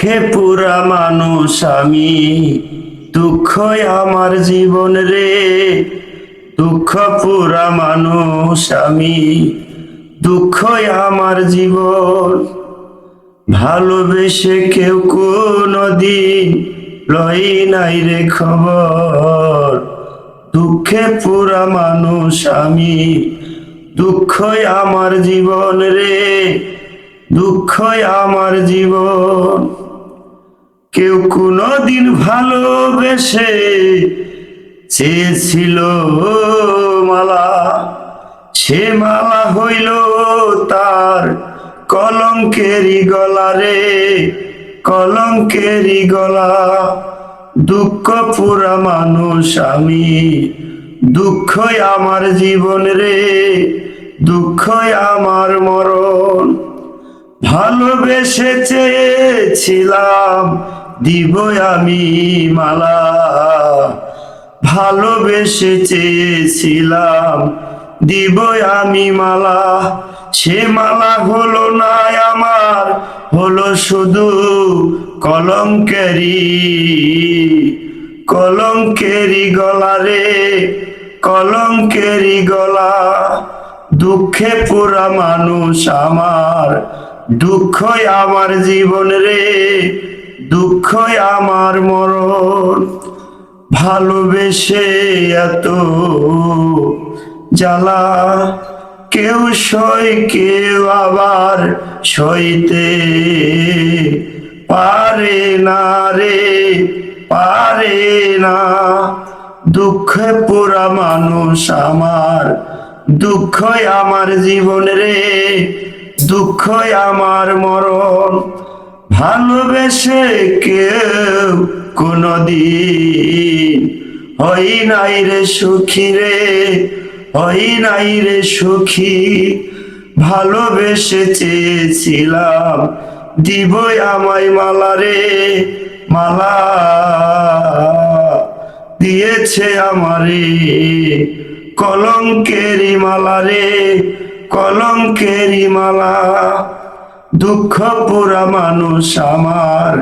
দুঃখে পুরা মানুষ আমি। দুঃখ আমার জীবন রে। দুঃখ পুরা মানুষ আমি। দুঃখ আমার জীবন। ভালোবেসে কেউ কোনো দিন লই নাই রে খবর। দুঃখে পুরা মানুষ আমি। দুঃখই আমার জীবন রে। দুঃখই আমার জীবন। কেউ কোনো দিন ভালোবেসে চেয়েছিল মালা। সে মালা হইল তার কলঙ্কেরি গলা রে কলঙ্কেরি গলা। দুঃখ পুরা মানুষ আমি, দুঃখই আমার জীবন রে, দুঃখই আমার মরণ। ভালোবেসে চেয়েছিলাম দিব আমি মালা। ভালোবেসে চেয়েছিলাম, দিব আমি মালা। সে মালা হলো না আমার, হলো শুধু কলঙ্কেরি কলঙ্কেরি গলা রে কলঙ্কেরি গলা। দুঃখে পুরা মানুষ আমার, দুঃখই আমার জীবন রে। দুঃখই আমার মরণ, ভালোবেসে এত জ্বালা। কেউ সই কেউ আবার সইতে পারে না রে, পারে না। দুঃখে পুরা মানুষ আমার, দুঃখই আমার জীবন রে, দুঃখই আমার মরণ। ভালোবেসে কেউ কোনদিন হই নাই রে সুখী রে হই নাই রে সুখী। ভালোবেসে চেয়েছিলাম, দিবই আমায় মালা রে, মালা দিয়েছে আমারে। কলঙ্কেরি মালা রে কলঙ্কেরি মালা দুঃখ পুরা মানুষ আমার।